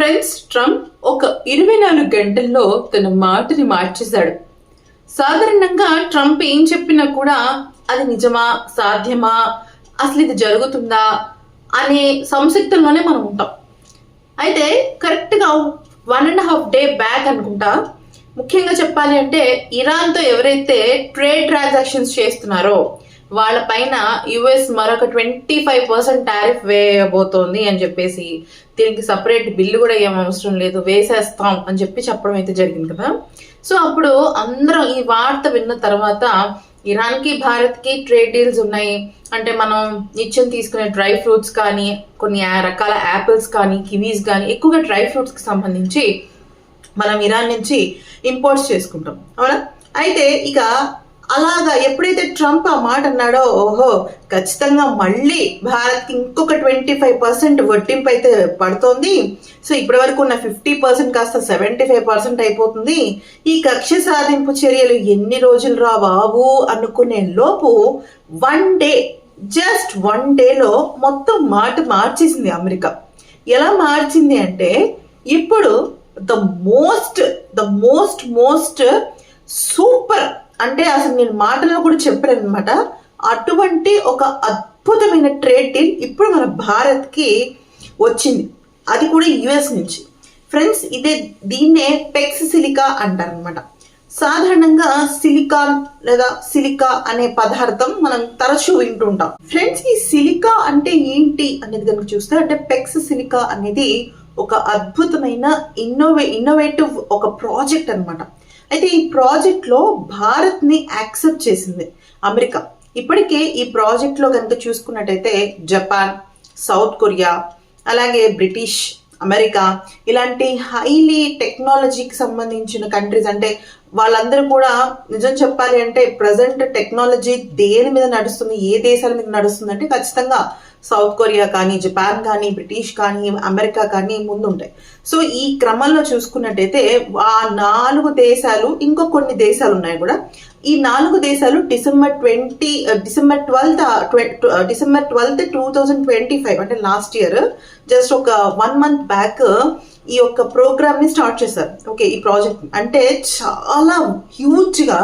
Friends Trump ఒక ఇరవై నాలుగు గంటల్లో తన మాటని మార్చేశాడు. సాధారణంగా ట్రంప్ ఏం చెప్పినా కూడా అది నిజమా సాధ్యమా అసలు ఇది జరుగుతుందా అనే సంసిగ్ధంలోనే మనం ఉంటాం. అయితే కరెక్ట్గా one and half day back అనుకుంటా ముఖ్యంగా చెప్పాలి అంటే ఇరాన్తో ఎవరైతే ట్రేడ్ ట్రాన్సాక్షన్స్ చేస్తున్నారో వాళ్ళ పైన యుఎస్ మరొక ట్వంటీ ఫైవ్ పర్సెంట్ టారిఫ్ వేయబోతోంది అని చెప్పేసి దీనికి సపరేట్ బిల్లు కూడా ఏం అవసరం లేదు వేసేస్తాం అని చెప్పి చెప్పడం అయితే జరిగింది కదా. సో అప్పుడు అందరం ఈ వార్త విన్న తర్వాత ఇరాన్కి భారత్కి ట్రేడ్ డీల్స్ ఉన్నాయి. అంటే మనం నిత్యం తీసుకునే డ్రై ఫ్రూట్స్ కానీ కొన్ని రకాల యాపిల్స్ కానీ కివీస్ కానీ ఎక్కువగా డ్రై ఫ్రూట్స్కి సంబంధించి మనం ఇరాన్ నుంచి ఇంపోర్ట్స్ చేసుకుంటాం. అవునా? అయితే ఇక అలాగా ఎప్పుడైతే ట్రంప్ ఆ మాట అన్నాడో ఓహో ఖచ్చితంగా మళ్ళీ భారత్కి ఇంకొక ట్వంటీ ఫైవ్ పర్సెంట్ వడ్డింపు అయితే పడుతోంది. సో ఇప్పటి వరకు ఉన్న ఫిఫ్టీ పర్సెంట్ కాస్త సెవెంటీ ఫైవ్ పర్సెంట్ అయిపోతుంది. ఈ కక్ష సాధింపు చర్యలు ఎన్ని రోజులు రా బాబు అనుకునే లోపు వన్ డే జస్ట్ వన్ డేలో మొత్తం మాట మార్చేసింది అమెరికా. ఎలా మార్చింది అంటే ఇప్పుడు the most the most most super అంటే అసలు నేను మాటలో కూడా చెప్పాను అనమాట అటువంటి ఒక అద్భుతమైన ట్రేడ్ డీల్ ఇప్పుడు మన భారత్కి వచ్చింది. అది కూడా యుఎస్ నుంచి. ఫ్రెండ్స్ ఇదే దీన్నే పెక్స్ సిలికా అంటారనమాట సాధారణంగా సిలికాన్ లేదా సిలికా అనే పదార్థం మనం తరచూ వింటుంటాం ఫ్రెండ్స్ ఈ సిలికా అంటే ఏంటి అనేది కనుక చూస్తే అంటే పెక్స్ సిలికా అనేది ఒక అద్భుతమైన ఇన్నోవే ఇన్నోవేటివ్ ఒక ప్రాజెక్ట్ అన్నమాట. అయితే ఈ ప్రాజెక్ట్లో భారత్ని యాక్సెప్ట్ చేసింది అమెరికా. ఇప్పటికే ఈ ప్రాజెక్ట్లో కనుక చూసుకున్నట్టయితే జపాన్ సౌత్ కొరియా అలాగే బ్రిటిష్ అమెరికా ఇలాంటి హైలీ టెక్నాలజీకి సంబంధించిన కంట్రీస్ అంటే వాళ్ళందరూ కూడా నిజం చెప్పాలి అంటే ప్రజెంట్ టెక్నాలజీ దేని మీద నడుస్తుంది ఏ దేశాల మీద నడుస్తుంది అంటే ఖచ్చితంగా సౌత్ కొరియా కానీ జపాన్ కానీ బ్రిటిష్ కానీ అమెరికా కానీ ముందుంటాయి. సో ఈ క్రమంలో చూసుకున్నట్టయితే ఆ నాలుగు దేశాలు ఇంకో కొన్ని దేశాలు ఉన్నాయి కూడా. ఈ నాలుగు దేశాలు December twenty December twelfth December twelfth two thousand twenty five అంటే లాస్ట్ ఇయర్ జస్ట్ ఒక వన్ మంత్ బ్యాక్ ఈ యొక్క ప్రోగ్రామ్ని స్టార్ట్ చేశారు. ఓకే ఈ ప్రాజెక్ట్. అంటే చాలా హ్యూజ్గా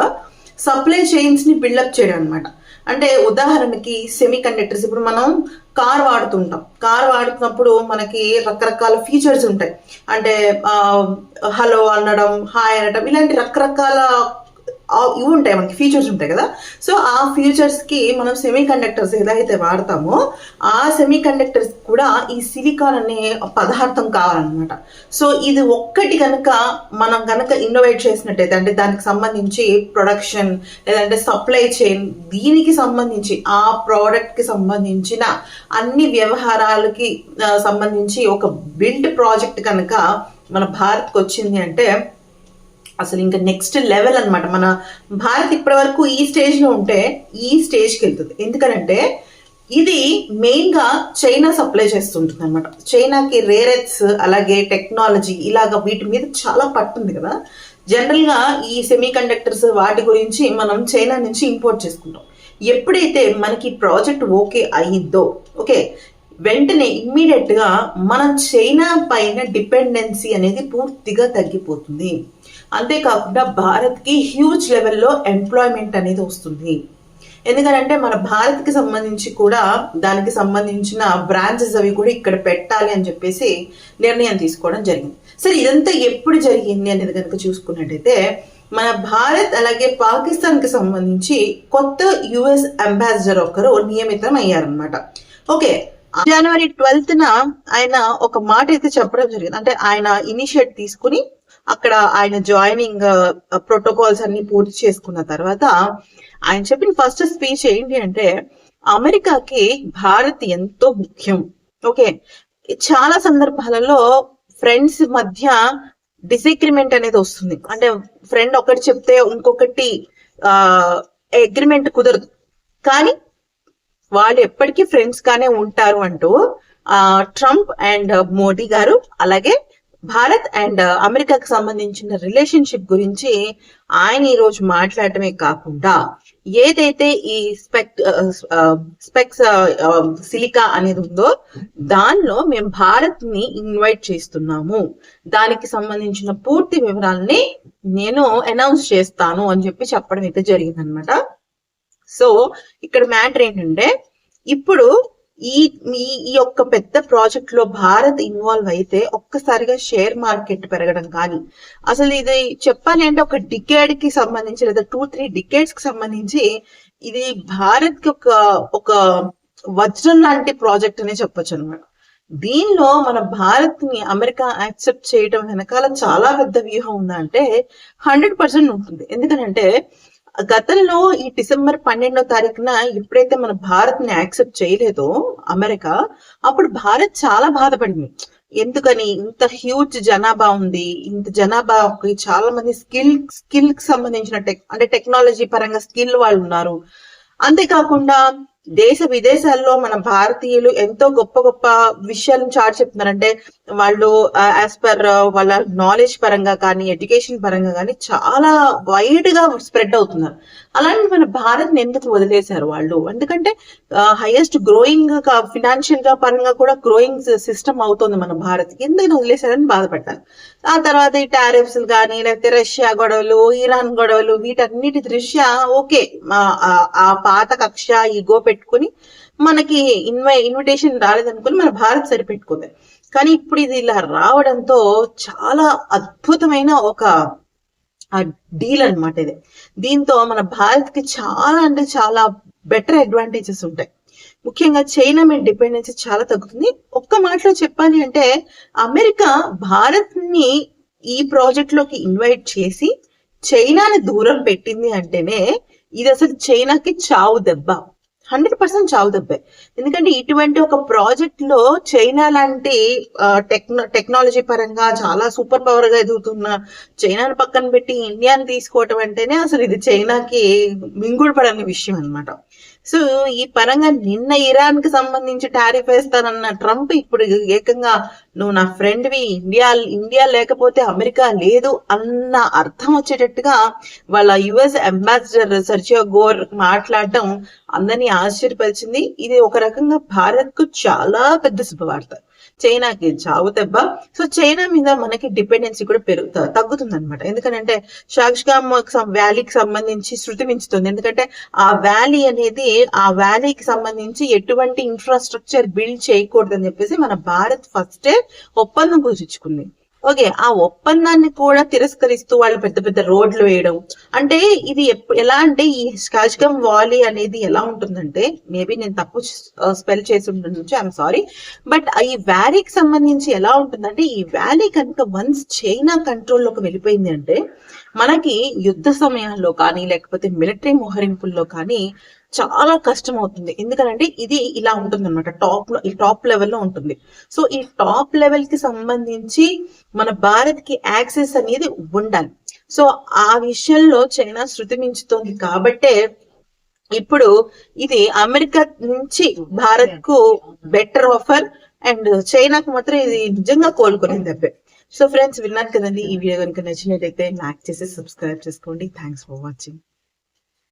సప్లై చైన్స్ని బిల్డప్ చేయడం అనమాట అంటే ఉదాహరణకి సెమీ కండక్టర్స్ ఇప్పుడు మనం కార్ వాడుతుంటాం. కార్ వాడుతున్నప్పుడు మనకి రకరకాల ఫీచర్స్ ఉంటాయి. అంటే హలో అనడం హాయ్ అనడం ఇలాంటి రకరకాల ఇవి ఉంటాయి మనకి ఫీచర్స్ ఉంటాయి కదా. సో ఆ ఫీచర్స్కి మనం సెమీ కండక్టర్స్ ఏదైతే వాడతామో ఆ సెమీ కండక్టర్స్ కూడా ఈ సిలికాన్ అనే పదార్థం కావాలన్నమాట. సో ఇది ఒక్కటి కనుక మనం కనుక ఇన్నోవేట్ చేసినట్టయితే అంటే దానికి సంబంధించి ప్రొడక్షన్ లేదంటే సప్లై చైన్ దీనికి సంబంధించి ఆ ప్రోడక్ట్కి సంబంధించిన అన్ని వ్యవహారాలకి సంబంధించి ఒక బిల్డ్ ప్రాజెక్ట్ కనుక మన భారత్కి వచ్చింది అంటే అసలు ఇంకా నెక్స్ట్ లెవెల్ అనమాట మన భారత్ ఇప్పటి వరకు ఈ స్టేజ్లో ఉంటే ఈ స్టేజ్కి వెళ్తుంది. ఎందుకనంటే ఇది మెయిన్గా చైనా సప్లై చేస్తుంటుంది అనమాట చైనాకి రేరెట్స్ అలాగే టెక్నాలజీ ఇలాగ వీటి మీద చాలా పట్టుంది కదా. జనరల్గా ఈ సెమీ కండక్టర్స్ వాటి గురించి మనం చైనా నుంచి ఇంపోర్ట్ చేసుకుంటాం. ఎప్పుడైతే మనకి ప్రాజెక్ట్ ఓకే అయ్యిందో ఓకే వెంటనే ఇమ్మీడియట్గా మనం చైనా పైన డిపెండెన్సీ అనేది పూర్తిగా తగ్గిపోతుంది. అంతేకాకుండా భారత్కి హ్యూజ్ లెవెల్లో ఎంప్లాయ్మెంట్ అనేది వస్తుంది. ఎందుకంటే మన భారత్కి సంబంధించి కూడా దానికి సంబంధించిన బ్రాంచెస్ అవి కూడా ఇక్కడ పెట్టాలి అని చెప్పేసి నిర్ణయం తీసుకోవడం జరిగింది. సరే ఇదంతా ఎప్పుడు జరిగింది అనేది కనుక చూసుకున్నట్టయితే మన భారత్ అలాగే పాకిస్తాన్కి సంబంధించి కొత్త యుఎస్ అంబాసిడర్ ఒకరు నియమితం అయ్యారనమాట ఓకే జనవరి ట్వెల్త్ న ఆయన ఒక మాట అయితే చెప్పడం జరిగింది. అంటే ఆయన ఇనిషియేట్ తీసుకుని అక్కడ ఆయన జాయినింగ్ ప్రోటోకాల్స్ uh, అన్ని పూర్తి చేసుకున్న తర్వాత ఆయన చెప్పిన ఫస్ట్ స్పీచ్ ఏంటి అంటే అమెరికాకి భారత్ ఎంతో ముఖ్యం. ఓకే చాలా సందర్భాలలో ఫ్రెండ్స్ మధ్య డిసగ్రిమెంట్ అనేది వస్తుంది. అంటే ఫ్రెండ్ ఒకటి చెప్తే ఇంకొకటి uh, అగ్రిమెంట్ కుదరదు. కానీ వాళ్ళు ఎప్పటికీ ఫ్రెండ్స్ గానే ఉంటారు అంటూ ట్రంప్ అండ్ మోడీ గారు అలాగే భారత్ అండ్ అమెరికాకు సంబంధించిన రిలేషన్షిప్ గురించి ఆయన ఈ రోజు మాట్లాడటమే కాకుండా ఏదైతే ఈ స్పెక్ స్పెక్స్ సిలికా అనేది ఉందో దానిలో మేము భారత్ని ఇన్వైట్ చేస్తున్నాము. దానికి సంబంధించిన పూర్తి వివరాలని నేను అనౌన్స్ చేస్తాను అని చెప్పి చెప్పడం అయితే జరిగిందనమాట. సో ఇక్కడ మ్యాటర్ ఏంటంటే ఇప్పుడు ఈ ఈ- యొక్క పెద్ద ప్రాజెక్ట్లో భారత్ ఇన్వాల్వ్ అయితే ఒక్కసారిగా షేర్ మార్కెట్ పెరగడం కానీ అసలు ఇది చెప్పాలి అంటే ఒక డికేడ్కి సంబంధించి లేదా టూ త్రీ డికేడ్స్కి సంబంధించి ఇది భారత్కి ఒక ఒక వజ్రం లాంటి ప్రాజెక్ట్ అనే చెప్పొచ్చు అనమాట దీనిలో మన భారత్ని అమెరికా యాక్సెప్ట్ చేయడం వెనకాల చాలా పెద్ద వ్యూహం ఉందంటే హండ్రెడ్ పర్సెంట్ ఉంటుంది. ఎందుకంటే గతంలో ఈ డిసెంబర్ పన్నెండో తారీఖున ఎప్పుడైతే మన భారత్ని యాక్సెప్ట్ చేయలేదో అమెరికా అప్పుడు భారత్ చాలా బాధపడింది. ఎందుకని? ఇంత హ్యూజ్ జనాభా ఉంది. ఇంత జనాభాకి చాలా మంది స్కిల్ స్కిల్కి సంబంధించిన టెక్ అంటే టెక్నాలజీ పరంగా స్కిల్ వాళ్ళు ఉన్నారు. అంతేకాకుండా దేశ విదేశాల్లో మన భారతీయులు ఎంతో గొప్ప గొప్ప విషయాలను చాటి చెప్తున్నారంటే వాళ్ళు యాజ్ పర్ వాళ్ళ నాలెడ్జ్ పరంగా కానీ ఎడ్యుకేషన్ పరంగా కానీ చాలా వైడ్గా స్ప్రెడ్ అవుతున్నారు. అలాంటి మన భారత్ ఎందుకు వదిలేశారు వాళ్ళు? ఎందుకంటే హైయెస్ట్ గ్రోయింగ్ ఫినాన్షియల్గా పరంగా కూడా గ్రోయింగ్ సిస్టమ్ అవుతుంది మన భారత్కి ఎందుకు వదిలేశారని బాధపడ్డారు. ఆ తర్వాత ఈ టారిఫ్స్ కానీ లేకపోతే రష్యా గొడవలు ఇరాన్ గొడవలు వీటన్నిటి దృష్ట్యా ఓకే ఆ- పాత కక్ష ఈగో పెట్టుకుని మనకి ఇన్వై ఇన్విటేషన్ రాలేదనుకుని మన భారత్ సరిపెట్టుకుంది. కానీ ఇప్పుడు ఇది ఇలా రావడంతో చాలా అద్భుతమైన ఒక డీల్ అన్నమాట ఇది. దీంతో మన భారత్కి చాలా అంటే చాలా బెటర్ అడ్వాంటేజెస్ ఉంటాయి. ముఖ్యంగా చైనా మీద డిపెండెన్సీ చాలా తగ్గుతుంది. ఒక్క మాటలో చెప్పాలి అంటే అమెరికా భారత్ని ఈ ప్రాజెక్ట్లోకి ఇన్వైట్ చేసి చైనాని దూరం పెట్టింది అంటేనే ఇది అసలు చైనాకి చావు దెబ్బ. హండ్రెడ్ పర్సెంట్ చావు దెబ్బే ఎందుకంటే ఇటువంటి ఒక ప్రాజెక్ట్లో చైనా లాంటి టెక్న టెక్నాలజీ పరంగా చాలా సూపర్ పవర్గా ఎదుగుతున్న చైనాను పక్కన పెట్టి ఇండియాని తీసుకోవటం అంటేనే అసలు ఇది చైనాకి మింగుడు పడని విషయం అన్నమాట. సో ఈ పరంగా నిన్న ఇరాన్కి సంబంధించి టారిఫ్ వేస్తానన్న ట్రంప్ ఇప్పుడు ఏకంగా నువ్వు నా ఫ్రెండ్వి ఇండియా ఇండియా లేకపోతే అమెరికా లేదు అన్న అర్థం వచ్చేటట్టుగా వాళ్ళ యుఎస్ అంబాసిడర్ సర్జియో గోర్ మాట్లాడటం అందరినీ ఆశ్చర్యపరిచింది. ఇది ఒక రకంగా భారత్కు చాలా పెద్ద శుభవార్త. చైనాకి చావు దెబ్బ. సో చైనా మీద మనకి డిపెండెన్సీ కూడా పెరుగుతా తగ్గుతుంది అనమాట ఎందుకంటే షాక్షగామ్ వ్యాలీకి సంబంధించి శృతి మించుతుంది. ఎందుకంటే ఆ వ్యాలీ అనేది ఆ వ్యాలీకి సంబంధించి ఎటువంటి ఇన్ఫ్రాస్ట్రక్చర్ బిల్డ్ చేయకూడదని చెప్పేసి మన భారత్ ఫస్టే ఒప్పందం కుదుర్చుకుంది ఓకే ఆ ఒప్పందాన్ని కూడా తిరస్కరిస్తూ వాళ్ళు పెద్ద పెద్ద రోడ్లు వేయడం. అంటే ఇది ఎలా అంటే ఈ స్కాజ్గమ్ వాలీ అనేది ఎలా ఉంటుందంటే మేబీ నేను తప్పు స్పెల్ చేసి ఉండొచ్చు ఐఎమ్ సారీ. బట్ ఈ వ్యాలీకి సంబంధించి ఎలా ఉంటుందంటే ఈ వ్యాలీ కనుక వన్స్ చైనా కంట్రోల్లోకి వెళ్ళిపోయింది అంటే మనకి యుద్ధ సమయాల్లో కానీ లేకపోతే మిలిటరీ మోహరింపుల్లో కానీ చాలా కష్టం అవుతుంది ఎందుకంటే ఇది ఇలా ఉంటుంది అనమాట టాప్లో ఈ టాప్ లెవెల్లో ఉంటుంది. సో ఈ టాప్ లెవెల్కి సంబంధించి మన భారత్కి యాక్సెస్ అనేది ఉండాలి. సో ఆ విషయంలో చైనా శృతి మించుతోంది కాబట్టే ఇప్పుడు ఇది అమెరికా నుంచి భారత్కు బెటర్ ఆఫర్ అండ్ చైనాకు మాత్రం ఇది నిజంగా కోలుకునేది దెబ్బే. సో ఫ్రెండ్స్ విన్నారు కదండి ఈ వీడియో కనుక నచ్చినట్టయితే లైక్ చేసి సబ్స్క్రైబ్ చేసుకోండి. Thanks for watching